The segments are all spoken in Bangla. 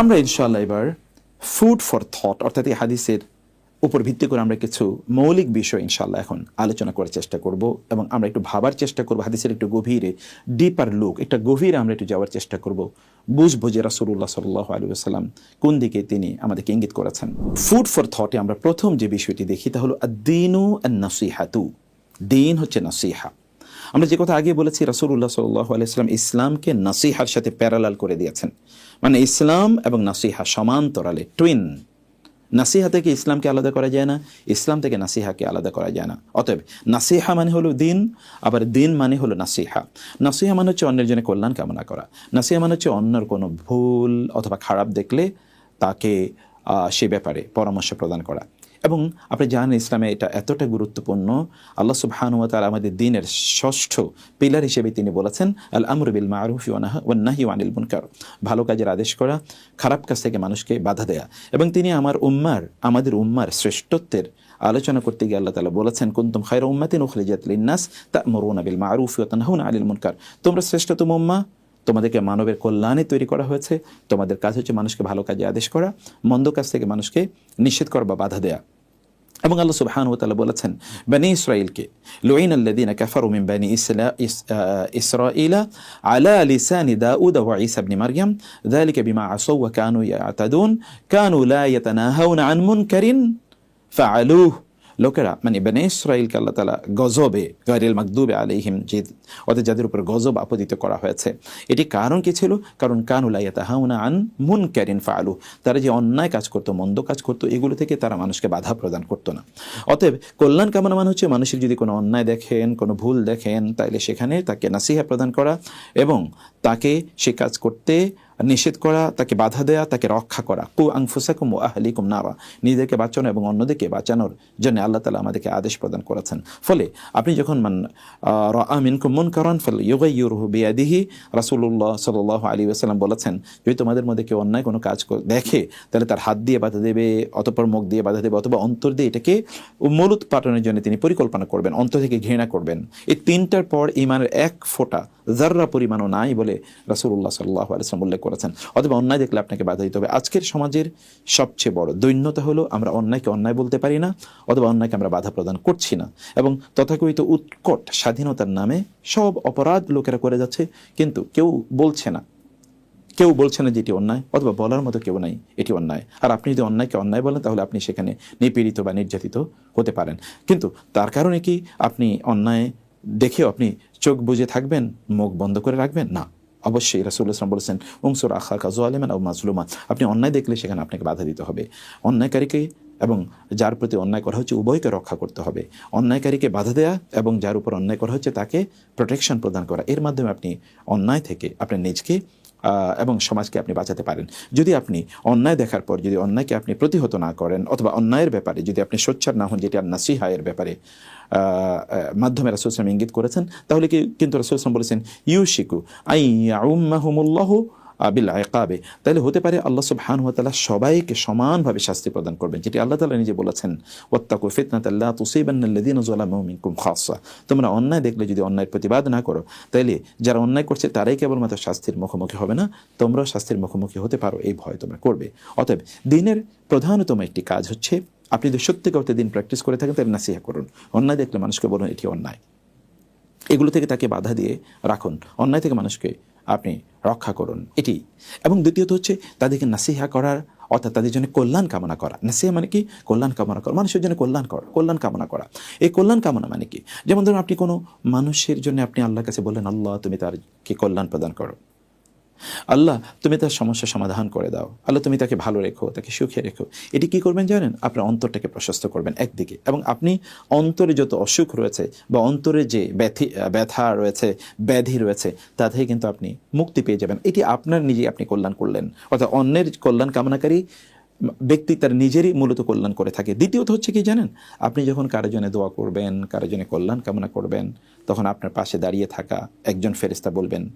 আমরা ইনশাআল্লাহ এবার ফুড ফর থট অর্থাৎ এই হাদিসের উপর ভিত্তি করে আমরা কিছু মৌলিক বিষয় ইনশাল্লাহ এখন আলোচনা করার চেষ্টা করব এবং আমরা একটু ভাবার চেষ্টা করব, হাদিসের একটু গভীরে ডিপার লুক একটা গভীরে আমরা একটু যাওয়ার চেষ্টা করব। বুঝব যে রাসুল্লাহ সাল্লাহ আলু সাল্লাম কোন দিকে তিনি আমাদেরকে ইঙ্গিত করেছেন। ফুড ফর থটে আমরা প্রথম যে বিষয়টি দেখি তা হলো দিনু নাসিহাতু দিন হচ্ছে নাসিহা। আমরা যে কথা আগে বলেছি রাসুল্লাহ সাল্লাহ আলাইসলাম ইসলামকে নাসিহার সাথে প্যারালাল করে দিয়েছেন। মানে ইসলাম এবং নাসিহা সমান্তরালে টুইন নাসিহা থেকে ইসলামকে আলাদা করা যায় না, ইসলাম থেকে নাসিহাকে আলাদা করা যায় না। অতএব, নাসিহা মানে হলো দিন, আবার দিন মানে হলো নাসিহা। নাসিহা মানে হচ্ছে অন্যের জন্য কল্যাণ কামনা করা। নাসিহা মানে হচ্ছে অন্যের কোনো ভুল অথবা খারাপ দেখলে তাকে সে ব্যাপারে পরামর্শ প্রদান করা। এবং আপনি জানেন ইসলামে এটা এতটা গুরুত্বপূর্ণ, আল্লাহ সুবহানুয়া তাআলা আমাদের দিনের ষষ্ঠ পিলার হিসেবে তিনি বলেছেন আল আমর বিল মারুফ ওয়ান্নাহি ওয়ানিল মুনকার। ভালো কাজের আদেশ করা, খারাপ কাজ থেকে মানুষকে বাধা দেয়া। এবং তিনি আমার উম্মার, আমাদের উম্মার শ্রেষ্ঠত্বের আলোচনা করতে গিয়ে আল্লাহ তালা বলেছেন, কুনতুম খায়রা উম্মাতিন উখরিজাত লিন-নাস তা'মুরুনা বিল মারুফ ওয়া তানহাউনা আনিল মুনকার। তোমরা শ্রেষ্ঠতম উম্মা, তোমাদেরকে মানবের কল্যাণে তৈরি করা হয়েছে, তোমাদের কাজ হচ্ছে মানুষকে ভালো কাজে আদেশ করা, মন্দ কাজ থেকে মানুষকে নিষেধ করা বা বাধা দেয়া। এবং আল্লাহ সুবহান ও তাআলা বলেছেন বনি ইসরাইলকে লুইন আল্লাযীনা কাফারু মিন বনি ইসলা ইস- আহ, ইসরাঈলা আলা লিসানি দাউদ ওয়া ঈসা ইবনে মারইয়াম যালিকা বিমা আসাউ ওয়া কানু ইয়াতাদুন কানু লা ইয়াতানাহাউনা আন মুনকারিন ফাআলুহ লোকেরা মানে বেনে ইসরাইলকে আল্লাহ তালা গজবে গারিল মাকদুবে আলাইহিম যে ওদের যাদের উপর গজব আপতিত করা হয়েছে। এটি কারণ কি ছিল? কারণ কানুলাইয়া তাহাউনা আন মুন ক্যারিন ফালু তারা যে অন্যায় কাজ করতো, মন্দ কাজ করতো, এগুলো থেকে তারা মানুষকে বাধা প্রদান করতো না। অতএব কল্যাণ কামনা মানে হচ্ছে মানুষের যদি কোনো অন্যায় দেখেন, কোনো ভুল দেখেন, তাইলে সেখানে তাকে নাসিহা প্রদান করা এবং তাকে সে কাজ করতে নিষেধ করা, তাকে বাধা দেয়া, তাকে রক্ষা করা। কু আংফুসাকুম ও আহলিকুম নারা। নিজেদেরকে বাঁচানো এবং অন্যদেরকে বাঁচানোর জন্য আল্লাহ তালা আমাদেরকে আদেশ প্রদান করেছেন। ফলে আপনি যখন মান আমিনকুম মন করান ফল ইউগাইয়ুরহু বিয়াদিহি, রাসূলুল্লাহ সাল্লাল্লাহু আলী ওয়াসাল্লাম বলেছেন, যদি তোমাদের মধ্যে কেউ অন্যায় কোনো কাজ দেখে, তাহলে তার হাত দিয়ে বাধা দেবে, অতঃপর মুখ দিয়ে বাধা দেবে, অথবা অন্তর দিয়ে এটাকে মূলত পাঠানোর জন্য তিনি পরিকল্পনা করবেন, অন্তর থেকে ঘৃণা করবেন। এই তিনটার পর ইমানের এক ফোঁটা জাররা পরিমাণও নাই বলে রাসূলুল্লাহ সাল্লাহ আলাইসলাম উল্লেখ করেছেন। অথবা অন্যায় দেখলে আপনাকে বাধা দিতে হবে। আজকের সমাজের সবচেয়ে বড় দৈন্যতা হলো আমরা অন্যায়কে অন্যায় বলতে পারি না, অথবা অন্যায়কে আমরা বাধা প্রদান করছি না। এবং তথাকথিত উৎকট স্বাধীনতার নামে সব অপরাধ লোকেরা করে যাচ্ছে, কিন্তু কেউ বলছে না। কেউ বলছে না যে এটি অন্যায়, অথবা বলার মতো কেউ নাই এটি অন্যায়। আর আপনি যদি অন্যায়কে অন্যায় বলেন, তাহলে আপনি সেখানে নিপীড়িত বা নির্যাতিত হতে পারেন। কিন্তু তার কারণে কি আপনি অন্যায় দেখেও আপনি চোখ বুজে থাকবেন, মুখ বন্ধ করে রাখবেন? না। অবশ্যই রাসুল ইসলাম বলেছেন উংসুর আখা কাজু আলিমান ও মাজলুমা আপনি অন্যায় দেখলে সেখানে আপনাকে বাধা দিতে হবে। অন্যায়কারীকে এবং যার প্রতি অন্যায় করা হচ্ছে উভয়কে রক্ষা করতে হবে। অন্যায়কারীকে বাধা দেয়া এবং যার উপর অন্যায় করা হচ্ছে তাকে প্রোটেকশন প্রদান করা। এর মাধ্যমে আপনি অন্যায় থেকে আপনার নিজকে এবং সমাজকে আপনি বাঁচাতে পারেন। যদি আপনি অন্যায় দেখার পর যদি অন্যায়কে আপনি প্রতিহত না করেন অথবা অন্যায়ের ব্যাপারে যদি আপনি সোচ্চার না হন, যেটি আর নাসিহায়ের ব্যাপারে মাধ্যমে রাসুল রাসুলসলাম ইঙ্গিত করেছেন, তাহলে কি কিন্তু রাসুলসলাম বলেছেন ইউ শিকু আই উম্মাহুমুল্লাহ বিল আয়কাবে তাহলে হতে পারে আল্লাহ সুবহান তাআলা সবাইকে সমানভাবে শাস্তি প্রদান করবেন। যেটি আল্লাহ তালা নিজে বলেছেন, ওয়াত্তাকু ফিতনাতাল্লা তুসিবান্নাল্লাযীনা যালামু মিনকুম খাসসা তোমরা অন্যায় দেখলে যদি অন্যায়ের প্রতিবাদ না করো, তাইলে যারা অন্যায় করছে তারাই কেবলমাত্র শাস্তির মুখোমুখি হবে না, তোমরাও শাস্তির মুখোমুখি হতে পারো, এই ভয় তোমরা করবে। অতএব দিনের প্রধানতম একটি কাজ হচ্ছে, আপনি যদি সত্যি সত্যিকার দিন প্র্যাকটিস করে থাকেন, তাহলে নাসিহা করুন। অন্যায় দেখলে মানুষকে বলুন, এটি অন্যায়। এগুলো থেকে তাকে বাধা দিয়ে রাখুন। অন্যায় থেকে মানুষকে আপনি রক্ষা করুন, এটি। এবং দ্বিতীয়ত হচ্ছে, তাদেরকে নাসিহা করার, অর্থাৎ তাদের জন্য কল্যাণ কামনা করা। নাসিহা মানে কি? কল্যাণ কামনা করা। মানুষের জন্য কল্যাণ করা, কল্যাণ কামনা করা। এই কল্যাণ কামনা মানে কি? যেমন ধরুন, আপনি কোনো মানুষের জন্য আপনি আল্লাহর কাছে বললেন, আল্লাহ, তুমি তার কি কল্যাণ প্রদান করো। আল্লাহ, তুমি তার সমস্যা সমাধান করে দাও। আল্লাহ, তুমি তাকে ভালো রেখো, তাকে সুখে রেখো। এটি কি করবেন জানেন? আপনার অন্তরটাকে প্রশস্ত করবেন একদিকে। এবং আপনি অন্তরে যত অসুখ রয়েছে বা অন্তরে যে ব্যথি, ব্যথা রয়েছে, ব্যাধি রয়েছে তা থেকে কিন্তু আপনি মুক্তি পেয়ে যাবেন। এটি আপনার নিজেই আপনি কল্যাণ করলেন। অর্থাৎ অন্যের কল্যাণ কামনাকারী ব্যক্তি তার নিজেরই মূলত কল্যাণ করে থাকে। দ্বিতীয়ত হচ্ছে কি জানেন? আপনি যখন কারও জন্য দোয়া করবেন কারও জন্য কল্যাণ কামনা করবেন, তখন আপনার পাশে দাঁড়িয়ে থাকা একজন ফেরেস্তা বলবেন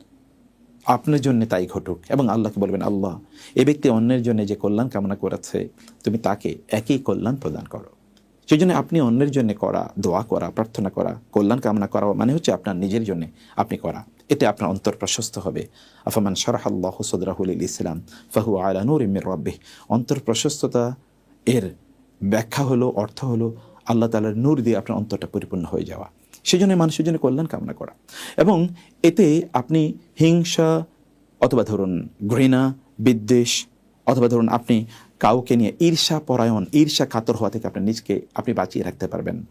আপনার জন্য তাই ঘটুক এবং আল্লাহকে বলবেন, আল্লাহ, এ ব্যক্তি অন্যের জন্য যে কল্যাণ কামনা করেছে, তুমি তাকে একই কল্যাণ প্রদান করো। সেই জন্য আপনি অন্যের জন্য করা, দোয়া করা, প্রার্থনা করা, কল্যাণ কামনা করা মানে হচ্ছে আপনার নিজের জন্য আপনি করা। এতে আপনার অন্তর প্রশস্ত হবে। আফামান শারাহ আল্লাহ সদরাহুল ইসলাম, ফাহু আলা নূর ইমির রব্বিহ। অন্তর প্রশস্ততা, এর ব্যাখ্যা হলো, অর্থ হলো, আল্লাহ তালার নূর দিয়ে আপনার অন্তরটা পরিপূর্ণ হয়ে যাওয়া। সেই জন্য মানুষের জন্য কল্যাণ কামনা করা। এবং এতে আপনি হিংসা অথবা ধরুন ঘৃণা, বিদ্বেষ অথবা ধরুন আপনি কাউকে নিয়ে ঈর্ষা পরায়ণ, ঈর্ষা কাতর হওয়া থেকে আপনি নিজকে আপনি বাঁচিয়ে রাখতে পারবেন।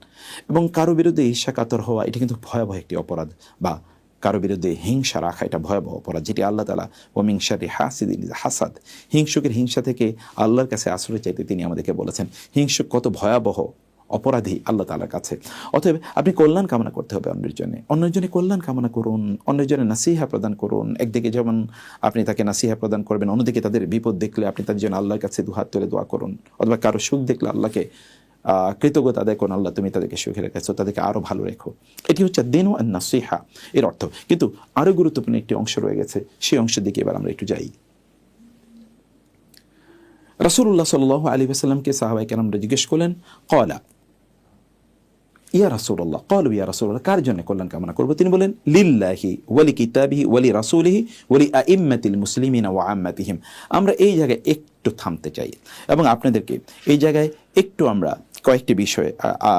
এবং কারও বিরুদ্ধে ঈর্ষা কাতর হওয়া, এটা কিন্তু ভয়াবহ একটি অপরাধ বা কারও বিরুদ্ধে হিংসা রাখা এটা ভয়াবহ অপরাধ, যেটি আল্লাহ তালা ওমিংসারি হাসিদিন হাসাদ হিংসুকের হিংসা থেকে আল্লাহর কাছে আশ্রয় চাইতে তিনি আমাদেরকে বলেছেন। হিংসুক কত ভয়াবহ অপরাধী আল্লাহ তালার কাছে। অতএব আপনি কল্যাণ কামনা করতে হবে অন্যের জন্য। অন্যের জন্য কল্যাণ কামনা করুন, অন্যের জন্য নাসিহা প্রদান করুন। একদিকে যেমন আপনি তাকে নাসিহা প্রদান করবেন, অন্যদিকে তাদের বিপদ দেখলে আপনি তাদের জন্য আল্লাহর কাছে দুহাত তুলে দোয়া করুন। অথবা কারও সুখ দেখলে আল্লাহকে কৃতজ্ঞতা করুন আল্লাহ তুমি তাদেরকে সুখে রেখেছো, তাদেরকে আরও ভালো রেখো। এটি হচ্ছে দিন ও নাসিহা, এর অর্থ। কিন্তু আরও গুরুত্বপূর্ণ একটি অংশ রয়ে গেছে, সেই অংশের দিকে এবার আমরা একটু যাই। রাসূলুল্লাহ সাল্লাল্লাহু আলী আসাল্লামকে সাহাবাই কেরামরা জিজ্ঞেস করলেন, কলা ইয়া রাসুল্লাহ কলু ইয়া রাসুল্লাহ কার জন্য কল্যাণ কামনা করব? তিনি বলেন, লিল্লাহি ওয়ালি কিতাবিহি ওয়ালি রাসুলিহি ওয়ালি আইম্মাতিল মুসলিমিনা ওয়া আম্মাতিহিম। আমরা এই জায়গায় একটু থামতে চাই। এবং আপনাদেরকে এই জায়গায় একটু আমরা কয়েকটি বিষয়ে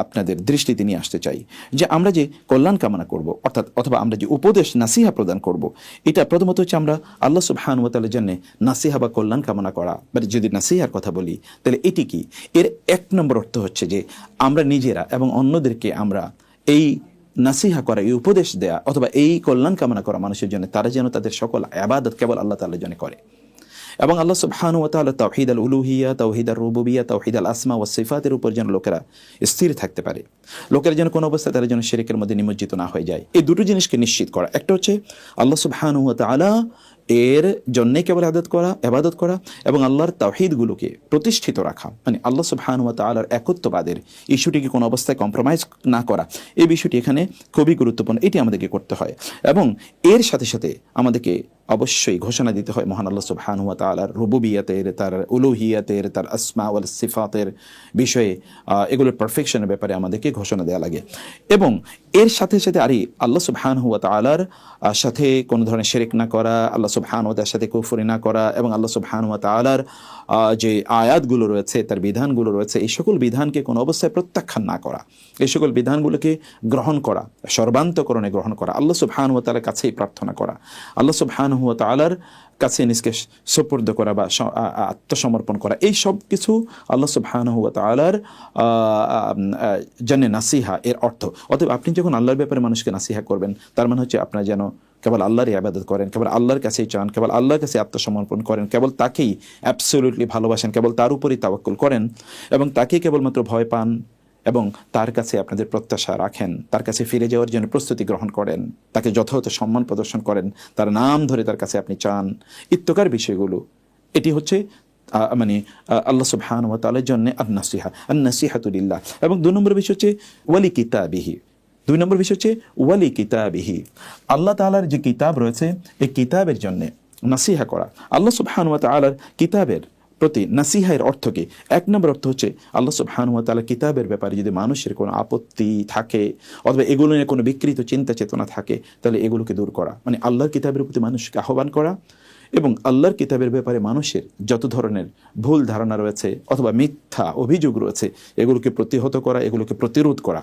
আপনাদের দৃষ্টিতে নিয়ে আসতে চাই। যে আমরা যে কল্যাণ কামনা করব, অর্থাৎ অথবা আমরা যে উপদেশ নাসিহা প্রদান করব, এটা প্রথমত হচ্ছে আমরা আল্লাহ ওয়াতালের জন্য নাসিহা বা কল্যাণ কামনা করা। মানে যদি নাসিহার কথা বলি, তাহলে এটি কি? এর এক নম্বর অর্থ হচ্ছে যে আমরা নিজেরা এবং অন্যদেরকে আমরা এই নাসিহা করা, এই উপদেশ দেয়া, অথবা এই কল্যাণ কামনা করা মানুষের জন্য, তারা যেন তাদের সকল আবাদত কেবল আল্লাহ তাআলার জন্য করে। এবং আল্লাহ সুবহানু ওয়া তাআলা তাওহীদ আল উলুহিয়া তাওহীদ আল রুবুবিয়া তাওহীদ আল আসমা ও সিফাতের উপর যেন লোকেরা স্থির থাকতে পারে। লোকেরা যেন কোনো অবস্থায় তারা যেন শিরকের মধ্যে নিমজ্জিত না হয়ে যায়। এই দুটো জিনিসকে নিশ্চিত করা। একটা হচ্ছে আল্লাহ সুবহানু ওয়া তাআলা এর জন্যে কেবল আদত করা আবাদত করা এবং আল্লাহর তাওহীদগুলোকে প্রতিষ্ঠিত রাখা। মানে আল্লাহ সুবহানু ওয়া তাআলার একত্ববাদের ইস্যুটিকে কোনো অবস্থায় কম্প্রোমাইজ না করা। এই বিষয়টি এখানে খুবই গুরুত্বপূর্ণ। এটি আমাদেরকে করতে হয়। এবং এর সাথে সাথে আমাদেরকে অবশ্যই ঘোষণা দিতে হয়, মহান আল্লাহ সুবহান হুয়া তালার রুবুবিয়াতের, তার উলুহিয়াতের, তার আসমা ওয়াল সিফাতের বিষয়ে এগুলোর পারফেকশনের ব্যাপারে আমাদেরকে ঘোষণা দেওয়া লাগে। এবং এর সাথে সাথে আরই আল্লাহ সুবহান হুয়া তালার সাথে কোনো ধরনের শেরেক না করা, আল্লাহ সুবহান হুয়া তার সাথে কুফুরি না করা এবং আল্লাহ সুবহান হুয়া তালার যে আয়াতগুলো রয়েছে, তার বিধানগুলো রয়েছে, এই সকল বিধানকে কোনো অবস্থায় প্রত্যাখ্যান না করা। এই সকল বিধানগুলোকে গ্রহণ করা, সর্বান্তকরণে গ্রহণ করা, আল্লাহ সুবহান হুয়া তালার কাছেই প্রার্থনা করা, আল্লাহ সুবহান হুয়া তালার কাছে নিজকে সুপর্দ করা বা আত্মসমর্পণ করা, এই সব কিছু আল্লাহ সুবহান হুয়া তালার জানে নাসিহা, এর অর্থ। অতএব আপনি যখন আল্লাহর ব্যাপারে মানুষকে নাসিহা করবেন, তার মানে হচ্ছে আপনার যেন কেবল আল্লাহরই আবাদত করেন, কেবল আল্লাহর কাছেই চান, কেবল আল্লাহর কাছে আত্মসমর্পণ করেন, কেবল তাকেই অ্যাবসলিউটলি ভালোবাসেন, কেবল তার উপরই তাওয়াক্কুল করেন এবং তাকেই কেবলমাত্র ভয় পান এবং তার কাছে আপনাদের প্রত্যাশা রাখেন, তার কাছে ফিরে যাওয়ার জন্য প্রস্তুতি গ্রহণ করেন, তাকে যথাযথ সম্মান প্রদর্শন করেন, তার নাম ধরে তার কাছে আপনি চান। ইত্যকার বিষয়গুলো, এটি হচ্ছে মানে আল্লাহ সুবহান ওয়া তাআলার জন্য আর নাসিহা আর নাসিহাতুলিল্লাহ এবং দুই নম্বর বিষয় হচ্ছে ওয়ালি কিতাবিহি দুই নম্বর বিষয় হচ্ছে, ওয়ালি কিতাবিহি। আল্লাহ তাআলার যে কিতাব রয়েছে, এই কিতাবের জন্য নাসিহা করা। আল্লাহ সুবহান ওয়া তাআলার কিতাবের প্রতি নাসিহায়ের অর্থ কি? এক নম্বর অর্থ হচ্ছে, আল্লাহ সুবহান ওয়া তাআলা কিতাবের ব্যাপারে যদি মানুষের কোনো আপত্তি থাকে, অথবা এগুলো নিয়ে কোনো বিকৃত চিন্তা চেতনা থাকে, তাহলে এগুলোকে দূর করা। মানে আল্লাহর কিতাবের প্রতি মানুষকে আহ্বান করা এবং আল্লাহর কিতাবের ব্যাপারে মানুষের যত ধরনের ভুল ধারণা রয়েছে, অথবা মিথ্যা অভিযোগ রয়েছে, এগুলোকে প্রতিহত করা, এগুলোকে প্রতিরোধ করা।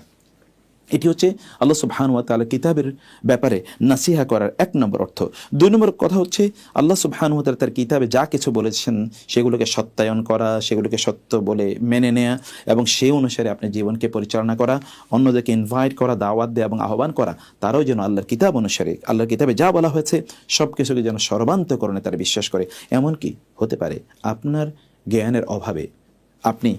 এটি হচ্ছে আল্লাহ সুবহান ওয়া তাআলা কিতাবের ব্যাপারে নাসিহা করার এক নম্বর অর্থ। দুই নম্বর কথা হচ্ছে, আল্লাহ সুবহান ওয়া তাআলা তার কিতাবে যা কিছু বলেছেন, সেগুলোকে সত্যায়ন করা, সেগুলোকে সত্য বলে মেনে নেয়া এবং সেই অনুসারে আপনি জীবনকে পরিচালনা করা, অন্যদেরকে ইনভাইট করা, দাওয়াত দেওয়া এবং আহ্বান করা, তারাও যেন আল্লাহর কিতাব অনুসারে, আল্লাহর কিতাবে যা বলা হয়েছে সব কিছুকে যেন সর্বান্তকরণে তারা বিশ্বাস করে। এমনকি হতে পারে, আপনার জ্ঞানের অভাবে আপনি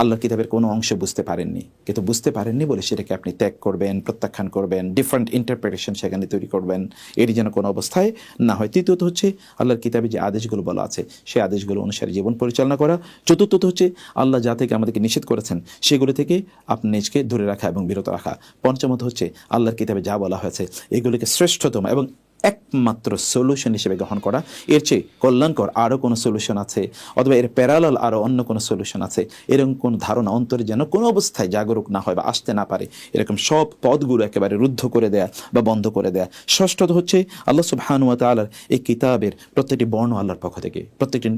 আল্লাহর কিতাবের কোনো অংশ বুঝতে পারেননি। কিন্তু বুঝতে পারেননি বলে সেটাকে আপনি ত্যাগ করবেন, প্রত্যাখ্যান করবেন ডিফারেন্ট ইন্টারপ্রিটেশন সেখানে তৈরি করবেন। এটি যেন কোনো অবস্থায় না হয়। তৃতীয়ত হচ্ছে আল্লাহর কিতাবে যে আদেশগুলো বলা আছে, সেই আদেশগুলো অনুসারে জীবন পরিচালনা করা। চতুর্থত হচ্ছে আল্লাহ যা থেকে আমাদেরকে নিষেধ করেছেন, সেগুলো থেকে আপনি নিজকে দূরে রাখা এবং বিরত রাখা। পঞ্চমত হচ্ছে আল্লাহর কিতাবে যা বলা হয়েছে, এগুলোকে শ্রেষ্ঠতম এবং একমাত্র সলিউশন হিসেবে গ্রহণ করা। এর চেয়ে কল্যাণকর আরও কোনো সলিউশন আছে? অথবা এর প্যারালাল আরও অন্য কোনো সলিউশন আছে? এরকম কোন ধারণা অন্তরে যেন কোনো অবস্থায় জাগরুক না হয় বা আসতে না পারে। এরকম সব পদগুলো একেবারে রুদ্ধ করে দেয়া বা বন্ধ করে দেয়া। ষষ্ঠত হচ্ছে আল্লাহ সুবহানুয়া তালার এই কিতাবের প্রত্যেকটি বর্ণ আল্লাহর পক্ষ থেকে। প্রত্যেকটি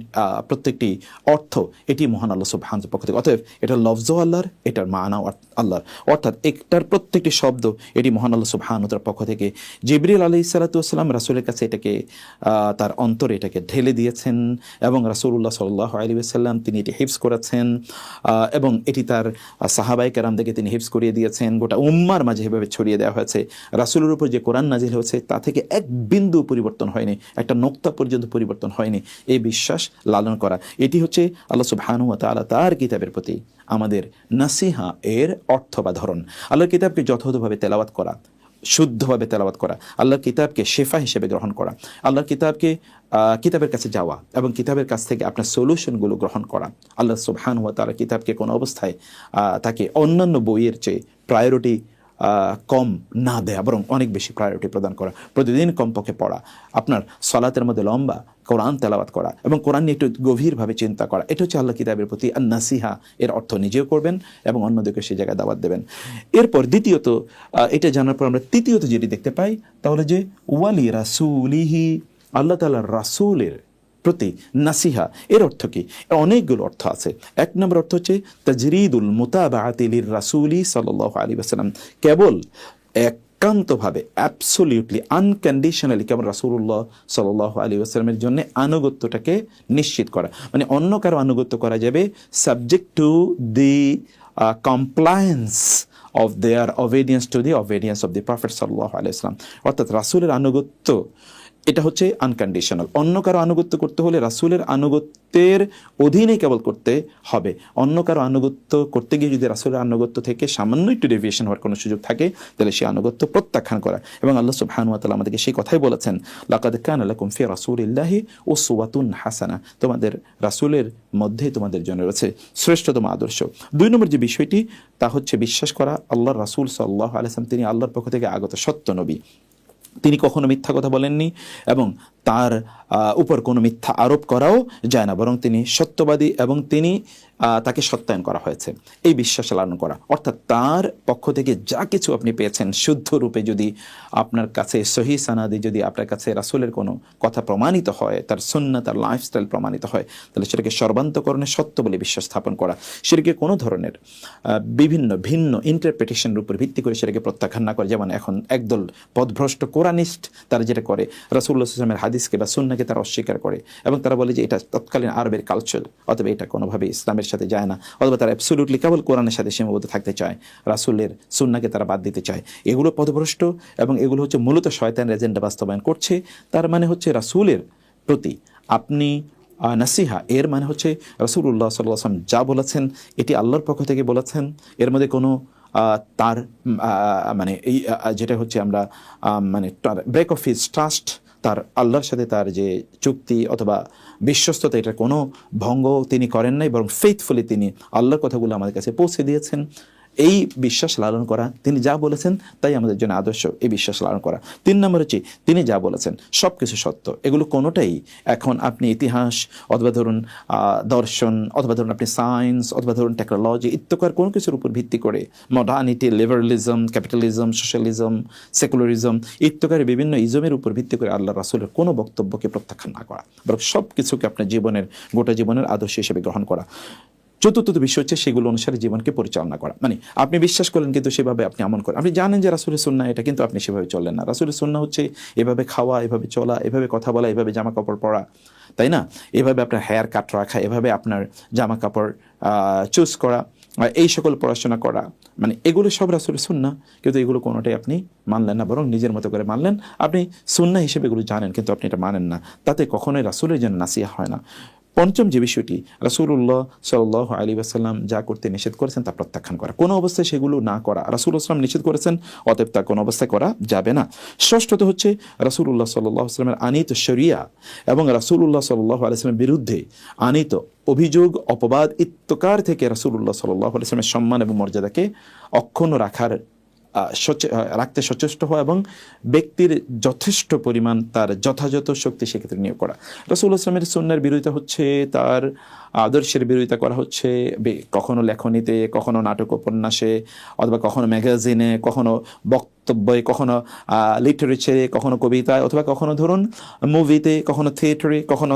প্রত্যেকটি অর্থ এটি মহান আল্লাহ সুবহানের পক্ষ থেকে। অতএব এটা লফজ আল্লাহর, এটার মানাও আল্লাহর। অর্থাৎ একটার প্রত্যেকটি শব্দ এটি মহান আল্লাহ সুবহানুতার পক্ষ থেকে। জিবরিল আলী সালাতাম রাসুলের কাছে এটাকে তার অন্তরে এটাকে ঢেলে দিয়েছেন এবং রাসুল্লাহ সাল্লাহ আলী সাল্লাম তিনি এটি হিপস করেছেন এবং এটি তার সাহাবাই কেরাম থেকে তিনি হিপস করিয়ে দিয়েছেন। গোটা উম্মার মাঝে এভাবে ছড়িয়ে দেওয়া হয়েছে। রাসুলের উপর যে কোরআন নাজিল হয়েছে তা থেকে এক বিন্দু পরিবর্তন হয়নি, একটা নোক্তা পর্যন্ত পরিবর্তন হয়নি। এই বিশ্বাস লালন করা, এটি হচ্ছে আল্লাহ সুবহানু ওয়া তাআলা তার কিতাবের প্রতি আমাদের নাসিহা এর অর্থ বা ধরন। আল্লাহর কিতাবকে যথাযথভাবে তেলাওয়াত করা শুদ্ধভাবে তেলাবাদ করা, আল্লাহর কিতাবকে শেফা হিসেবে গ্রহণ করা, আল্লাহর কিতাবকে কিতাবের কাছে যাওয়া এবং কিতাবের কাছ থেকে আপনার সলিউশনগুলো গ্রহণ করা। আল্লাহ সুবহান হওয়া তারা কিতাবকে কোনো অবস্থায় তাকে অন্যান্য বইয়ের চেয়ে প্রায়োরিটি কম না দেয়া, বরং অনেক বেশি প্রায়োরিটি প্রদান করা। প্রতিদিন কমপক্ষে পড়া। আপনার সলাতের মধ্যে লম্বা কোরআন তেলাওয়াত করা এবং কোরআন নিয়ে একটু গভীরভাবে চিন্তা করা। এটা হচ্ছে আল্লাহ কিতাবের প্রতি আর নাসিহা এর অর্থ নিজেও করবেন এবং অন্যদেরকে সেই জায়গায় দাওয়াত দেবেন। এরপর দ্বিতীয়ত এটা জানার পর আমরা তৃতীয়ত যেটি দেখতে পাই তাহলে যে, ওয়ালি রাসুলিহি, আল্লাহ তালার রাসুলের প্রতি নাসিহা। এর অর্থ কি? অনেকগুলো অর্থ আছে। এক নম্বর অর্থ হচ্ছে, তাজরিদুল মুতাবাতিলির রাসুলি সাল্লাহ আলী আসালাম কেবল একান্তভাবে অ্যাবসোলিউটলি আনকন্ডিশনালি কেমন রাসুল্লাহ সাল আলী আসলামের জন্য আনুগত্যটাকে নিশ্চিত করা। মানে অন্য কারও আনুগত্য করা যাবে subject to the compliance of their obedience to the obedience of the prophet সাল্লাহ আলাইসলাম অর্থাৎ রাসুলের আনুগত্য এটা হচ্ছে আনকন্ডিশনাল অন্য কারও আনুগত্য করতে হলে রাসুলের আনুগত্যের অধীনে কেবল করতে হবে। অন্য কারও আনুগত্য করতে গিয়ে যদি রাসুলের আনুগত্য থেকে সামান্য একটু ডেভিয়েশন হওয়ার কোনো সুযোগ থাকে, তাহলে সেই আনুগত্য প্রত্যাখ্যান করা। এবং আল্লাহ সুবহানুয়া তাআলা আমাদেরকে সেই কথাই বলেছেন, লাকাদ কানা লাকুম ফি ও উসওয়াতুন হাসানা। তোমাদের রাসূলের মধ্যে তোমাদের জন্য রয়েছে শ্রেষ্ঠতম আদর্শ। দুই নম্বর যে বিষয়টি, তা হচ্ছে বিশ্বাস করা, আল্লাহর রাসূল সাল্লাল্লাহু আলাইহি ওয়াসাল্লাম তিনি আল্লাহর পক্ষ থেকে আগত সত্য নবী। তিনি কখনো মিথ্যা কথা বলেননি এবং তার উপর কোনো মিথ্যা আরোপ করাও যায় না। বরং তিনি সত্যবাদী এবং তিনি তাকে সত্যায়ন করা হয়েছে। এই বিশ্বাস লালন করা। অর্থাৎ তার পক্ষ থেকে যা কিছু আপনি পেয়েছেন শুদ্ধ রূপে যদি আপনার কাছে সহি সানাদি যদি আপনার কাছে রাসুলের কোনো কথা প্রমাণিত হয়, তার সুন্না তার লাইফস্টাইল প্রমাণিত হয়, তাহলে সেটাকে সর্বান্তকরণে সত্য বলে বিশ্বাস স্থাপন করা। সেটাকে কোনো ধরনের বিভিন্ন, ভিন্ন ইন্টারপ্রিটেশনের উপর ভিত্তি করে সেটাকে প্রত্যাখ্যান না করে। যেমন এখন একদল পদভ্রষ্ট কোরআনিস্ট, তারা যেটা করে রাসুল্লাহ ইসলামের হাদিসকে বা সুন্নাকে তারা অস্বীকার করে এবং তারা বলে যে এটা তৎকালীন আরবের কালচার অথবা এটা কোনোভাবে ইসলামের সাথে যায় না, অথবা তারা অ্যাবসুলুটলি কেবল কোরআনের সাথে সীমাবদ্ধ থাকতে চায়, রাসুলের সুন্নাকে তারা বাদ দিতে চায়। এগুলো পদভ্রষ্ট এবং এগুলো হচ্ছে মূলত শয়তানের এজেন্ডা বাস্তবায়ন করছে। তার মানে হচ্ছে রাসুলের প্রতি আপনি নাসিহা, এর মানে হচ্ছে রসুল্লাহ সাল্লাম যা বলেছেন, এটি আল্লাহর পক্ষ থেকে বলেছেন। এর মধ্যে কোনো তার মানে এই যেটা হচ্ছে আমরা মানে ব্রেক অফ হিজ ট্রাস্ট তার আল্লাহর সাথে তার যে চুক্তি অথবা বিশ্বস্ততা, এটার কোনো ভঙ্গ তিনি করেন নাই, বরং ফেথফুলি তিনি আল্লাহর কথাগুলো আমাদের কাছে পৌঁছে দিয়েছেন। এই বিশ্বাস লালন করা, তিনি যা বলেছেন তাই আমাদের জন্য আদর্শ এই বিশ্বাস লালন করা। তিন নম্বর হচ্ছে, তিনি যা বলেছেন সব কিছু সত্য। এগুলো কোনোটাই এখন আপনি ইতিহাস অথবা ধরুন দর্শন অথবা ধরুন আপনি সায়েন্স অথবা ধরুন টেকনোলজি ইত্যকার কোনো কিছুর উপর ভিত্তি করে modernity liberalism capitalism socialism secularism ইত্যকার বিভিন্ন ইজমের উপর ভিত্তি করে আল্লাহ রাসুলের কোনো বক্তব্যকে প্রত্যাখ্যান না করা। বরং সব কিছুকে আপনার জীবনের, গোটা জীবনের আদর্শ হিসেবে গ্রহণ করা। চতুর্থ বিষয় হচ্ছে সেগুলো অনুসারে জীবনকে পরিচালনা করা। মানে আপনি বিশ্বাস করলেন কিন্তু সেভাবে আপনি আমল করেন। আপনি জানেন যে রাসুলের সুন্না এটা, কিন্তু আপনি সেভাবে চললেন না। রাসুলের সুন্না হচ্ছে এভাবে খাওয়া, এভাবে চলা, এভাবে কথা বলা, এভাবে জামা কাপড় পরা, তাই না? এভাবে আপনার হেয়ার কাট রাখা, এভাবে আপনার জামা কাপড় চুজ করা এই সকল পড়াশোনা করা। মানে এগুলো সব রাসুলের সুন্না কিন্তু এগুলো কোনোটাই আপনি মানলেন না, বরং নিজের মতো করে মানলেন। আপনি সুন্না হিসেবে এগুলো জানেন, কিন্তু আপনি এটা মানেন না। তাতে কখনোই রাসুলের জন্য নাসিয়া হয় না। পঞ্চম যে বিষয়টি রাসুল্লাহ সাল্লাহ আলী আসাল্লাম যা করতে নিষেধ করেছেন তা প্রত্যাখ্যান করা। কোনো অবস্থায় সেগুলো না করা রাসুল আসলাম নিষেধ করেছেন, অতএব তা কোনো অবস্থায় করা যাবে না। ষষ্ঠত হচ্ছে রাসুল্লাহ সাল্লাহ আসলামের আনিত শরিয়া এবং রাসুল্লাহ সাল্লাহ আলাইসলামের বিরুদ্ধে আনিত অভিযোগ, অপবাদ ইত্যকার থেকে রাসুল্লাহ সাল্লাহ আলাইসলামের সম্মান এবং মর্যাদাকে অক্ষুণ্ণ রাখার রাখতে সচেষ্ট হওয়া এবং ব্যক্তির যথেষ্ট পরিমাণ তার যথাযথ শক্তি সেক্ষেত্রে নিয়োগ করা। রসুল ইসলামের সন্ন্যার বিরোধিতা হচ্ছে তার আদর্শের বিরোধিতা করা হচ্ছে কখনো লেখনীতে, কখনো নাটক উপন্যাসে অথবা কখনো ম্যাগাজিনে, কখনো বক্তব্যে, কখনো লিটারেচারে, কখনো কবিতায়, অথবা কখনো ধরুন মুভিতে, কখনো থিয়েটারে, কখনো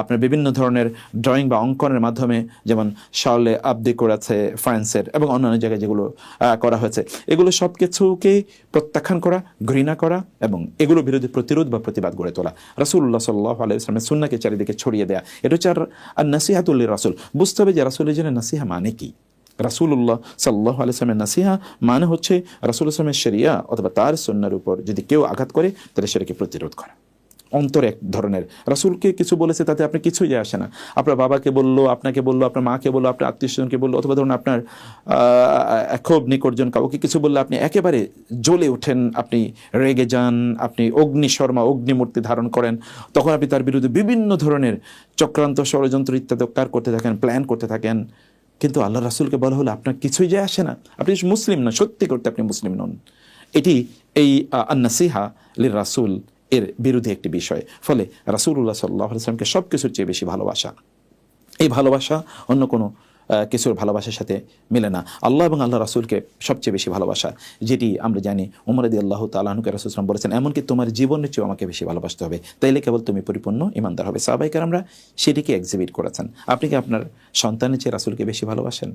আপনার বিভিন্ন ধরনের ড্রয়িং বা অঙ্কনের মাধ্যমে যেমন শার্লে আবদি করেছে ফ্রান্সের এবং অন্যান্য জায়গায় যেগুলো করা হয়েছে। এগুলো সব কিছুকে প্রত্যাখ্যান করা, ঘৃণা করা এবং এগুলোর বিরুদ্ধে প্রতিরোধ বা প্রতিবাদ গড়ে তোলা। রাসুল্লাহ সাল্লাহ আলাই ইসলামের সুন্নাকে চারিদিকে ছড়িয়ে দেয়া। এটা হচ্ছে আর আর নাসিহাতুল্লি রাসুল বুঝতে হবে যে রাসুলের জন্য নাসিহা মানে কি? রাসুল্লাহ সাল্লাহ আলিয়ামের নাসিহা মানে হচ্ছে রাসুল আসলামের শরিয়া অথবা তার সন্ন্যার উপর যদি কেউ আঘাত করে, তাহলে সেটাকে প্রতিরোধ করা। অন্তর এক ধরনের। রাসুলকে কিছু বলেছে তাতে আপনি কিছুই যায় আসে না। আপনার বাবাকে বলল, আপনাকে বলল, আপনার মাকে বলল, আপনার আত্মীয় স্বজনকে বলল, অথবা ধরুন আপনার খুব নিকটজন কাউকে কিছু বললে আপনি একেবারে জ্বলে ওঠেন, আপনি রেগে যান, আপনি অগ্নি শর্মা, অগ্নিমূর্তি ধারণ করেন। তখন আপনি তার বিরুদ্ধে বিভিন্ন ধরনের চক্রান্ত, ষড়যন্ত্র ইত্যাদি কার করতে থাকেন প্ল্যান করতে থাকেন। কিন্তু আল্লাহ রাসুলকে বলা হলো, আপনার কিছুই যায় আসে না। আপনি মুসলিম না, সত্যি করতে আপনি মুসলিম নন। এটি এই আন্নাসিহা লির রাসুল এর বিরোধী একটি বিষয়। ফলে রাসুল্লাহ সাল্লাহ আসলামকে সব কিছুর চেয়ে বেশি ভালোবাসা। এই ভালোবাসা অন্য কোনো কিছুর ভালোবাসার সাথে মেলে না। আল্লাহ এবং আল্লাহ রাসুলকে সবচেয়ে বেশি ভালোবাসা, যেটি আমরা জানি উমরাদি আল্লাহ তালাহনুকে রাসুলাম বলেছেন, এমনকি তোমার জীবনের চেয়েও আমাকে বেশি ভালোবাসতে হবে। তাইলে কেবল তুমি পরিপূর্ণ ইমানদার হবে। সাহবাইকার আমরা সেটিকে এক্সিবিট করেছেন। আপনি কি আপনার সন্তানের চেয়ে রাসুলকে বেশি ভালোবাসেন?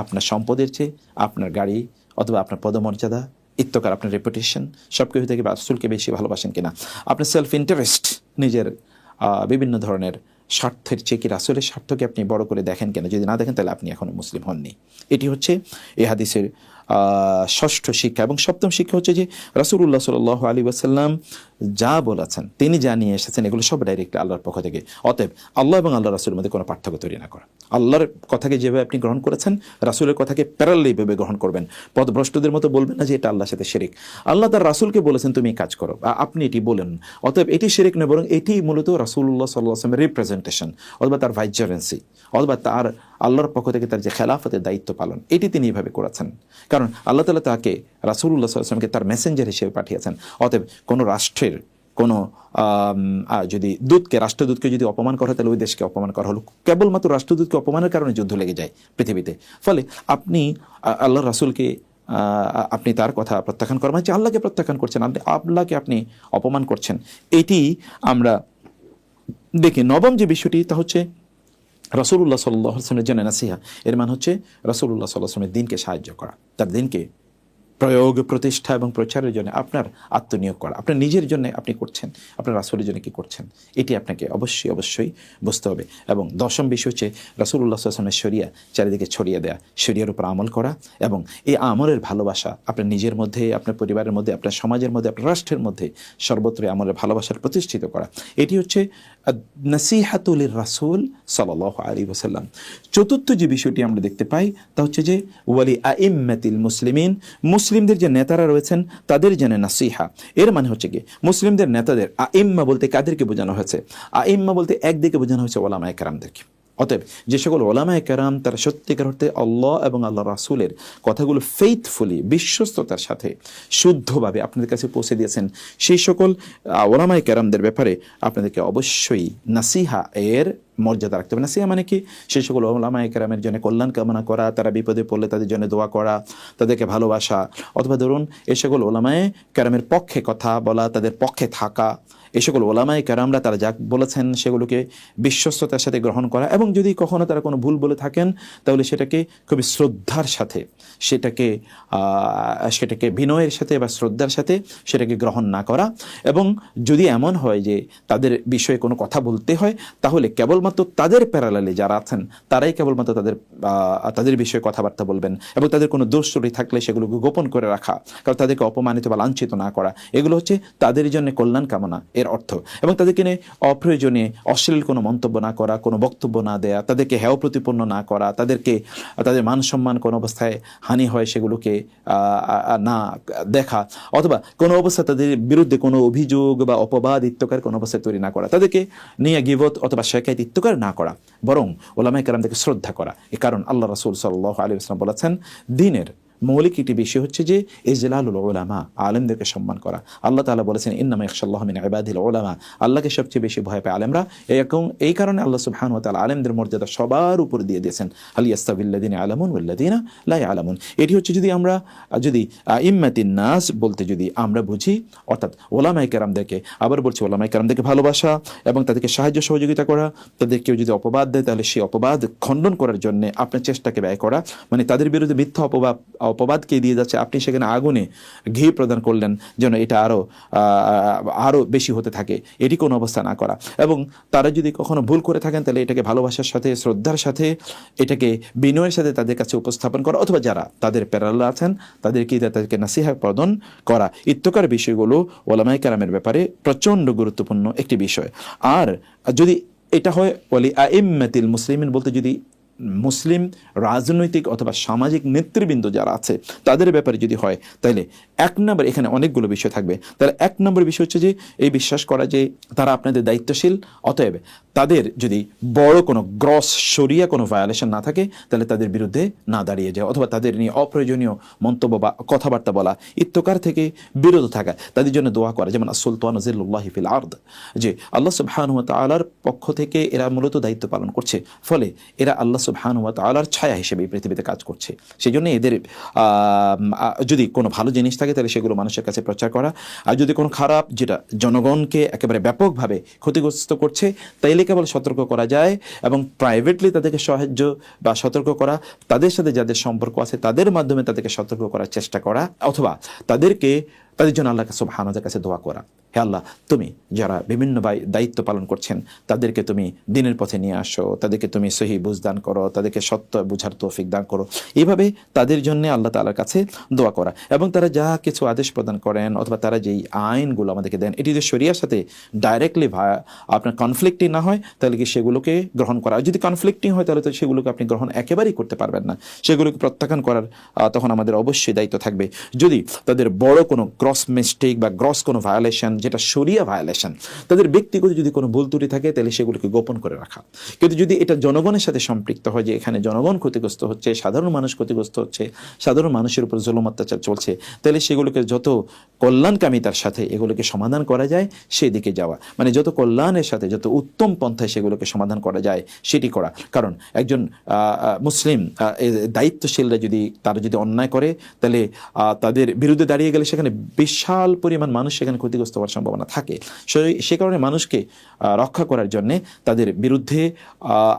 আপনার সম্পদের চেয়ে, আপনার গাড়ি অথবা আপনার পদমর্যাদা? ইত্যকার আপনার রেপুটেশন সব কিছু থেকে রাসুলকে বেশি ভালোবাসেন কিনা। আপনার সেলফ ইন্টারেস্ট নিজের বিভিন্ন ধরনের স্বার্থের চেয়ে কি রাসুলের স্বার্থকে আপনি বড় করে দেখেন কেন? যদি না দেখেন, তাহলে আপনি এখনও মুসলিম হননি। এটি হচ্ছে এ হাদিসের ষষ্ঠ শিক্ষা এবং সপ্তম শিক্ষা হচ্ছে যে রাসুল্লাহ সাল আলী ওয়াসাল্লাম যা বলেছেন, তিনি যা নিয়ে এসেছেন, এগুলো সব ডাইরেক্টলি আল্লাহর পক্ষ থেকে। অতএব আল্লাহ এবং আল্লাহ রাসুলের মধ্যে কোনো পার্থক্য তৈরি না করা। আল্লাহর কথাকে যেভাবে আপনি গ্রহণ করেছেন, রাসুলের কথাকে প্যারাল্লিভাবে গ্রহণ করবেন। পদভ্রষ্টদের মতো বলবেন না যে এটা আল্লাহর সাথে শেরিক। আল্লাহ তার রাসুলকে বলেছেন, তুমি কাজ করো। আপনি এটি বলেন। অতএব এটি শেরিক নয়, বরং এটি মূলত রাসুল্লাহ সাল্লাহ রিপ্রেজেন্টেশন অথবা তার ভাইজারেন্সি অথবা তার আল্লাহর পক্ষ থেকে তার যে খেলাফতের দায়িত্ব পালন, এটি তিনি এভাবে করেছেন। কারণ আল্লাহ তালা তাকে রাসুল্লাহ সাল্লামকে তার মেসেঞ্জার হিসেবে পাঠিয়েছেন। অতএব কোনো রাষ্ট্রের কোনো যদি দূতকে, রাষ্ট্রদূতকে যদি অপমান করা হয়, তাহলে ওই দেশকে অপমান করা হলো। কেবলমাত্র রাষ্ট্রদূতকে অপমানের কারণে যুদ্ধ লেগে যায় পৃথিবীতে। ফলে আপনি আল্লাহ রাসুলকে আপনি তার কথা প্রত্যাখ্যান করেন। মানে যে আল্লাহকে প্রত্যাখ্যান করছেন, আপনি, আল্লাহকে আপনি অপমান করছেন। এটি আমরা দেখি। নবম যে বিষয়টি, তা হচ্ছে রসুল্লাহ সাল্লাহ আসলামের জন্য নাসিহা। এর মানে হচ্ছে রসুল্লাহ সাল্লাহ আসলামের দিনকে সাহায্য করা। তার দিনকে প্রয়োগ, প্রতিষ্ঠা এবং প্রচারের জন্য আপনার আত্মনিয়োগ করা, আপনার নিজের জন্য আপনি করছেন, আপনার রাসুলের জন্য কি করছেন, এটি আপনাকে অবশ্যই অবশ্যই বুঝতে হবে। এবং দশম বিষয় হচ্ছে রাসুল্লাহ আসলামের শরিয়া, চারিদিকে ছড়িয়ে দেয়া, শরিয়ার উপর আমল করা এবং এই আমলের ভালোবাসা আপনার নিজের মধ্যে, আপনার পরিবারের মধ্যে, আপনার সমাজের মধ্যে, আপনার রাষ্ট্রের মধ্যে সর্বত্র আমলের ভালোবাসার প্রতিষ্ঠিত করা। এটি হচ্ছে নাসিহাতুল রাসুল সাল আলী ওসাল্লাম চতুর্থ যে বিষয়টি আমরা দেখতে পাই, তা হচ্ছে যে, ওয়ালি আইম্মাতিল মুসলিমিন মুসলিমদের যে নেতারা রয়েছেন, তাদের যেন নাসিহা। এর মানে হচ্ছে কি, মুসলিমদের নেতাদের আইম্মা বলতে কাদেরকে বোঝানো হয়েছে? আইম্মা বলতে একদিকে বোঝানো হয়েছে ওলামা কারামদেরকে। অতএব যে সকল ওলামায় কেরাম তারা সত্যিকার অর্থে আল্লাহ এবং আল্লাহ রাসুলের কথাগুলো ফেইথফুলি বিশ্বস্ততার সাথে, শুদ্ধভাবে আপনাদের কাছে পৌঁছে দিয়েছেন, সেই সকল ওলামায় কেরামদের ব্যাপারে আপনাদেরকে অবশ্যই নাসিহা এর মর্যাদা রাখতে হবে। নাসিহা মানে কি? সেই সকল ওলামায় কেরামের জন্য কল্যাণ কামনা করা, তারা বিপদে পড়লে তাদের জন্য দোয়া করা, তাদেরকে ভালোবাসা, অথবা ধরুন এ সকল ওলামায় কেরামের পক্ষে কথা বলা, তাদের পক্ষে থাকা এই সকল ওলামাই কারামরা তারা যা বলেছেন সেগুলোকে বিশ্বস্ততার সাথে গ্রহণ করা এবং যদি কখনো তারা কোনো ভুল বলে থাকেন, তাহলে সেটাকে খুবই শ্রদ্ধার সাথে, সেটাকে সেটাকে বিনয়ের সাথে বা শ্রদ্ধার সাথে সেটাকে গ্রহণ না করা এবং যদি এমন হয় যে তাদের বিষয়ে কোনো কথা বলতে হয়, তাহলে কেবলমাত্র তাদের প্যারালালে যারা আছেন, তারাই কেবলমাত্র তাদের তাদের বিষয়ে কথাবার্তা বলবেন এবং তাদের কোনো দোষ ত্রুটি থাকলে সেগুলোকে গোপন করে রাখা, কারণ তাদেরকে অপমানিত বা লাঞ্ছিত না করা, এগুলো হচ্ছে তাদের জন্য কল্যাণ কামনা। এর অর্থ। এবং তাদেরকে নিয়ে অপ্রয়োজনে অশ্লীল কোনো মন্তব্য না করা, কোনো বক্তব্য না দেয়া, তাদেরকে হেয় প্রতিপন্ন না করা, তাদেরকে, তাদের মান সম্মান কোনো অবস্থায় হানি হয় সেগুলোকে না দেখা। অথবা কোনো অবস্থা তাদের বিরুদ্ধে কোনো অভিযোগ বা অপবাদ, ইত্যকার কোনো অবস্থায় তৈরি না করা। তাদেরকে নিয়ে গিবত অথবা শেখায়ত, ইত্যকার না করা। বরং ওলামাই কালামদেরকে শ্রদ্ধা করা। এ কারণ আল্লাহ রাসুল সাল্লাহ আলী আসলাম বলেছেন, দিনের মৌলিক একটি বিষয় হচ্ছে যে ইজলালুল ওলামা আলেমদেরকে সম্মান করা। আল্লাহ তাআলা বলেছেন, ইন্নামা ইখশাল্লাহ মিন ইবাদিল ওলামা আল্লাহকে সবচেয়ে বেশি ভয় পায় আলেমরা। এবং এই কারণে আল্লাহ সুবহানাহু ওয়া তাআলা আলেমদের মর্যাদা সবার উপর দিয়ে দিয়েছেন। আলী আস্তাবিল্লাদিন আলামুন ওয়াল্লাদিনা লাই আলামুন এটি হচ্ছে যদি আমরা, যদি ইম্মাতিন নাস বলতে যদি আমরা বুঝি, অর্থাৎ ওলামাই কেরামদেরকে, আবার বলছি ওলামাই কেরামদেরকে ভালোবাসা এবং তাদেরকে সাহায্য সহযোগিতা করা, তাদের কেউ যদি অপবাদ দেয়, তাহলে সেই অপবাদ খণ্ডন করার জন্য আপনার চেষ্টাকে ব্যয় করা। মানে তাদের বিরুদ্ধে মিথ্যা অপবাদ অপবাদকে দিয়ে যাচ্ছে, আপনি সেখানে আগুনে ঘি প্রদান করলেন যেন এটা আরও আরও বেশি হতে থাকে। এটি কোনো অবস্থা না করা। এবং তারা যদি কখনো ভুল করে থাকেন, তাহলে এটাকে ভালোবাসার সাথে, শ্রদ্ধার সাথে, এটাকে বিনয়ের সাথে তাদের কাছে উপস্থাপন করা। অথবা যারা তাদের প্যারাল আছেন, তাদেরকে তাদেরকে নাসিহা প্রদান করা। ইত্যকার বিষয়গুলো ওলামাই কালামের ব্যাপারে প্রচণ্ড গুরুত্বপূর্ণ একটি বিষয়। আর যদি এটা হয় ওলি আইম্মাতিল মুসলিমিন বলতে যদি মুসলিম রাজনৈতিক অথবা সামাজিক নেতৃবৃন্দ যারা আছে, তাদের ব্যাপারে যদি হয়, তাহলে এক নম্বর এখানে অনেকগুলো বিষয় থাকবে। তাহলে এক নম্বর বিষয় হচ্ছে যে, এই বিশ্বাস করা যে তারা আপনাদের দায়িত্বশীল, অতএব তাদের যদি বড় কোনো গ্রস সরিয়া কোনো ভায়োলেশন না থাকে, তাহলে তাদের বিরুদ্ধে না দাঁড়িয়ে যায়, অথবা তাদের নিয়ে অপ্রয়োজনীয় মন্তব্য বা কথাবার্তা বলা ইত্যকার থেকে বিরত থাকা, তাদের জন্য দোয়া করা। যেমন সুলতান জিল্লাহ ফিল আর্দ, যে আল্লাহ সুবহানুয়া তালার পক্ষ থেকে এরা মূলত দায়িত্ব পালন করছে, ফলে এরা আল্লাহ সুবহানুয়া তালার ছায়া হিসেবে পৃথিবীতে কাজ করছে। সেই জন্য এদের যদি কোনো ভালো জিনিস থাকে, তাহলে সেগুলো মানুষের কাছে প্রচার করা। আর যদি কোনো খারাপ, যেটা জনগণকে একেবারে ব্যাপকভাবে ক্ষতিগ্রস্ত করছে, তাইলে কেবল সতর্ক করা যায় এবং প্রাইভেটলি তাদেরকে সাহায্য বা সতর্ক করা, তাদের সাথে যাদের সম্পর্ক আছে তাদের মাধ্যমে তাদেরকে সতর্ক করার চেষ্টা করা, অথবা তাদেরকে তাদের জন্য আল্লাহ কাছে ভানদের কাছে দোয়া করা। হে আল্লাহ, তুমি যারা বিভিন্ন দায়িত্ব পালন করছেন, তাদেরকে তুমি দিনের পথে নিয়ে আসো, তাদেরকে তুমি সহি বুঝদান করো, তাদেরকে সত্য বুঝার তৌফিক দান করো। এইভাবে তাদের জন্য আল্লাহ তালার কাছে দোয়া করা। এবং তারা যা কিছু আদেশ প্রদান করেন অথবা তারা যেই আইনগুলো আমাদেরকে দেন, এটি যদি শরিয়ার সাথে ডাইরেক্টলি আপনার কনফ্লিক্টই না হয়, তাহলে কি সেগুলোকে গ্রহণ করা? যদি কনফ্লিক্টিং হয়, তাহলে তো সেগুলোকে আপনি গ্রহণ একেবারেই করতে পারবেন না। সেগুলোকে প্রত্যাখ্যান করার তখন আমাদের অবশ্যই দায়িত্ব থাকবে। যদি তাদের বড় কোনো গ্রস মিস্টেক বা গ্রস কোনো ভায়োলেশন যেটা শরিয়া ভায়োলেশন তাদের ব্যক্তিগত যদি কোনো ভুল ত্রুটি থাকে, তাহলে সেগুলোকে গোপন করে রাখা। কিন্তু যদি এটা জনগণের সাথে সম্পৃক্ত হয় যে এখানে জনগণ ক্ষতিগ্রস্ত হচ্ছে, সাধারণ মানুষ ক্ষতিগ্রস্ত হচ্ছে, সাধারণ মানুষের উপর জুলুম অত্যাচার চলছে, তাহলে সেগুলোকে যত কল্যাণকামিতার সাথে এগুলোকে সমাধান করা যায় সেই দিকে যাওয়া। মানে যত কল্যাণের সাথে, যত উত্তম পন্থায় সেগুলোকে সমাধান করা যায়, সেটি করা। কারণ একজন মুসলিম দায়িত্বশীলরা যদি, তারা যদি অন্যায় করে, তাহলে তাদের বিরুদ্ধে দাঁড়িয়ে গেলে সেখানে বিশাল পরিমাণ মানুষ সেখানে ক্ষতিগ্রস্ত হওয়ার সম্ভাবনা থাকে। সে- কারণে মানুষকে রক্ষা করার জন্যে তাদের বিরুদ্ধে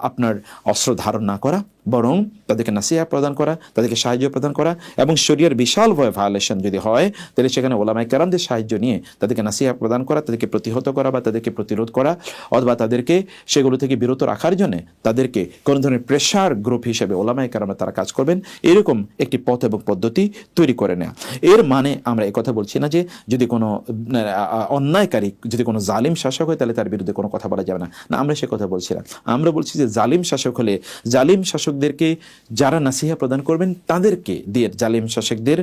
আপনার অস্ত্র ধারণ না করা বরং তাদেরকে নাসিহা প্রদান করা, তাদেরকে সাহায্য প্রদান করা এবং শরিয়ার বিশাল ভয় ভায়োলেশন যদি হয়, তাহলে সেখানে ওলামাই কারামদের সাহায্য নিয়ে তাদেরকে নাসিহা প্রদান করা, তাদেরকে প্রতিহত করা বা তাদেরকে প্রতিরোধ করা অথবা তাদেরকে সেগুলো থেকে বিরত রাখার জন্য তাদেরকে কোনো ধরনের প্রেশার গ্রুপ হিসেবে ওলামাই কারামে তারা কাজ করবেন। এরকম একটি পথ এবং পদ্ধতি তৈরি করে নেওয়া এর মানে আমরা কথা বলছি না যে যদি কোনো অন্যায়কারী, যদি কোনো জালিম শাসক হয় তাহলে তার বিরুদ্ধে কোনো কথা বলা যাবে না। না, আমরা সে কথা বলছি না। আমরা বলছি যে জালিম শাসক হলে জালিম শাসকদেরকে যারা নাসিহা প্রদান করবেন, তাদেরকে দিয়ে জালিম শাসকদের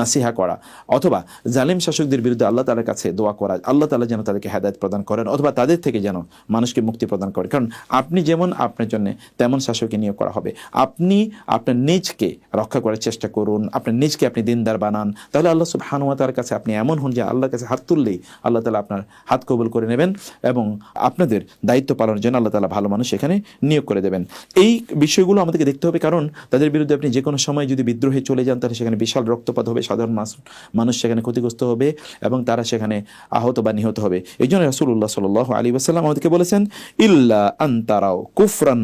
নাসিহা করা। অথবা জালিম শাসকদের বিরুদ্ধে আল্লাহ তালার কাছে দোয়া করা, আল্লাহ তালা যেন তাদেরকে হেদায়ত প্রদান করেন অথবা তাদের থেকে যেন মানুষকে মুক্তি প্রদান করে। কারণ আপনি যেমন আপনার জন্য, তেমন শাসককে নিয়োগ করা হবে। আপনি আপনার নিজকে রক্ষা করার চেষ্টা করুন, আপনার নিজকে আপনি দিনদার বানান। তাহলে আল্লাহ সব হানুয়াতার কাছে আপনি এমন হন যে আল্লাহর কাছে হাত তুললেই আল্লাহ তালা আপনার হাত কবুল করে নেবেন এবং আপনাদের দায়িত্ব পালনের জন্য আল্লাহ তালা ভালো মানুষ এখানে নিয়োগ করে দেবেন। এই বিষয়গুলো আমাদেরকে দেখতে হবে, কারণ তাদের বিরুদ্ধে আপনি যে কোনো সময় যদি বিদ্রোহে চলে যান, তাহলে সেখানে বিশাল রক্তপাত হবে, সাধারণ মানুষ সেখানে ক্ষতিগ্রস্ত হবে এবং তারা সেখানে আহত বা নিহত হবে। এই জন্য রাসুল্লাহ সাল আলী ওসাল্লাম আমাদেরকে বলেছেন, ইল্লা আন্তারাও কুফরান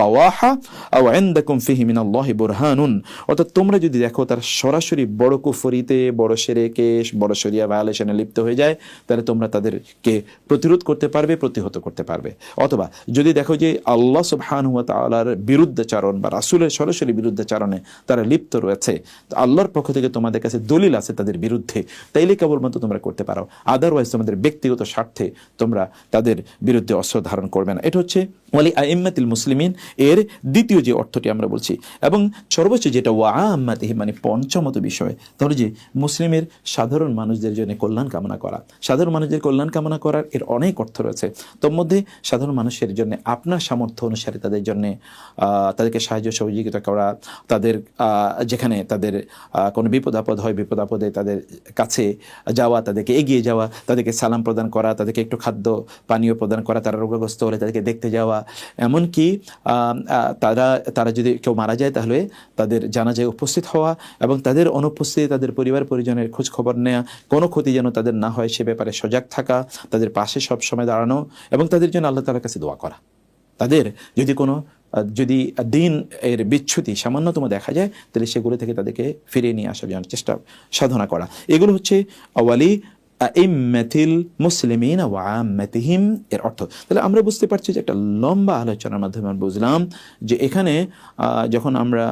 বাওয়াহা, আও আইন্দাকুম ফিহি মিনাল্লাহি বুরহানুন। অর্থাৎ তোমরা যদি দেখো, তার সরাসরি বড় কুফরিতে, বড় সেরেকে, বড় শরিয়া ভায়োলেশনে লিপ্ত হয়ে যায়, তাহলে তোমরা তাদেরকে প্রতিরোধ করতে পারবে, প্রতিহত করতে পারবে। অথবা যদি দেখো যে আল্লাহ সুবহানাহু ওয়া তাআলার বিরুদ্ধাচারণ বা রাসুলের সরাসরি বিরুদ্ধাচারণে তারা লিপ্ত রয়েছে। আল্লাহর পক্ষ থেকে তোমাদের কাছে দলিল আছে তাদের বিরুদ্ধে। তাইলে কেবলমাত্র তোমরা করতে পারো। আদারওয়াইজ তোমাদের ব্যক্তিগত স্বার্থে তোমরা তাদের বিরুদ্ধে অস্ত্র ধারণ করবে না। এটা হচ্ছে ওয়ালি আইম্মাতিল মুসলিমিন এর দ্বিতীয় যে অর্থটি আমরা বলছি। এবং সর্বোচ্চ যেটা ওয়া আম্মাতিহি মানে পঞ্চমত বিষয় ধরো যে মুসলিমের সাধারণ মানুষদের জন্য কল্যাণ কামনা করা। সাধারণ মানুষদের কল্যাণ কামনা করার এর অনেক অর্থ রয়েছে। তোর মধ্যে সাধারণ মানুষের জন্য আপনার সামর্থ্য অনুসারে তাদের জন্য তাদেরকে তাদেরকে সাহায্য সহযোগিতা করা, তাদের যেখানে তাদের কোনো বিপদ আপদ হয়, বিপদ আপদে তাদের কাছে যাওয়া, তাদেরকে এগিয়ে যাওয়া, তাদেরকে সালাম প্রদান করা, তাদেরকে একটু খাদ্য, পানীয় প্রদান করা, তারা রোগগ্রস্ত হলে তাদেরকে দেখতে যাওয়া এমনকি আহ, আহ, তারা তারা যদি কেউ মারা যায় তাহলে তাদের জানাজায় উপস্থিত হওয়া এবং তাদের অনুপস্থিতি তাদের পরিবার পরিজনের খোঁজ খবর নেওয়া কোনো ক্ষতি যেন তাদের না হয় সে ব্যাপারে সজাগ থাকা তাদের পাশে সব সময় দাঁড়ানো এবং তাদের জন্য আল্লাহ তালার কাছে দোয়া করা। তাদের যদি কোনো যদি দিন এর বিচ্ছুতি সামান্যতম দেখা যায় তাহলে সেগুলো থেকে তাদেরকে ফিরিয়ে নিয়ে আসার জন্য চেষ্টা সাধনা করা। এগুলো হচ্ছে আওয়ালি ইম্মাতিল মুসলিমিন ওয়ামেতিহিম এর অর্থ। তাহলে আমরা বুঝতে পারছি যে একটা লম্বা আলোচনার মাধ্যমে আমরা বুঝলাম যে এখানে যখন আমরা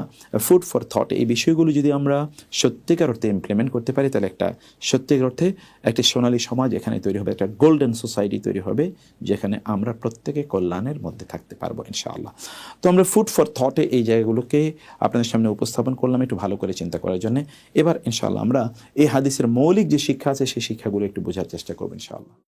ফুড ফর থট এই বিষয়গুলো যদি আমরা সত্যিকার অর্থে ইমপ্লিমেন্ট করতে পারি, তাহলে একটা সত্যিকার অর্থে একটি সোনালী সমাজ এখানে তৈরি হবে, একটা গোল্ডেন সোসাইটি তৈরি হবে, যেখানে আমরা প্রত্যেকে কল্যাণের মধ্যে থাকতে পারব, ইনশাআল্লাহ। তো আমরা ফুড ফর থটে এই জায়গাগুলোকে আপনাদের সামনে উপস্থাপন করলাম, একটু ভালো করে চিন্তা করার জন্য। এবার ইনশাআল্লাহ আমরা এই হাদিসের মৌলিক যে শিক্ষা আছে, সেই শিক্ষাগুলো একটু বোঝার চেষ্টা করবেন ইনশাআল্লাহ।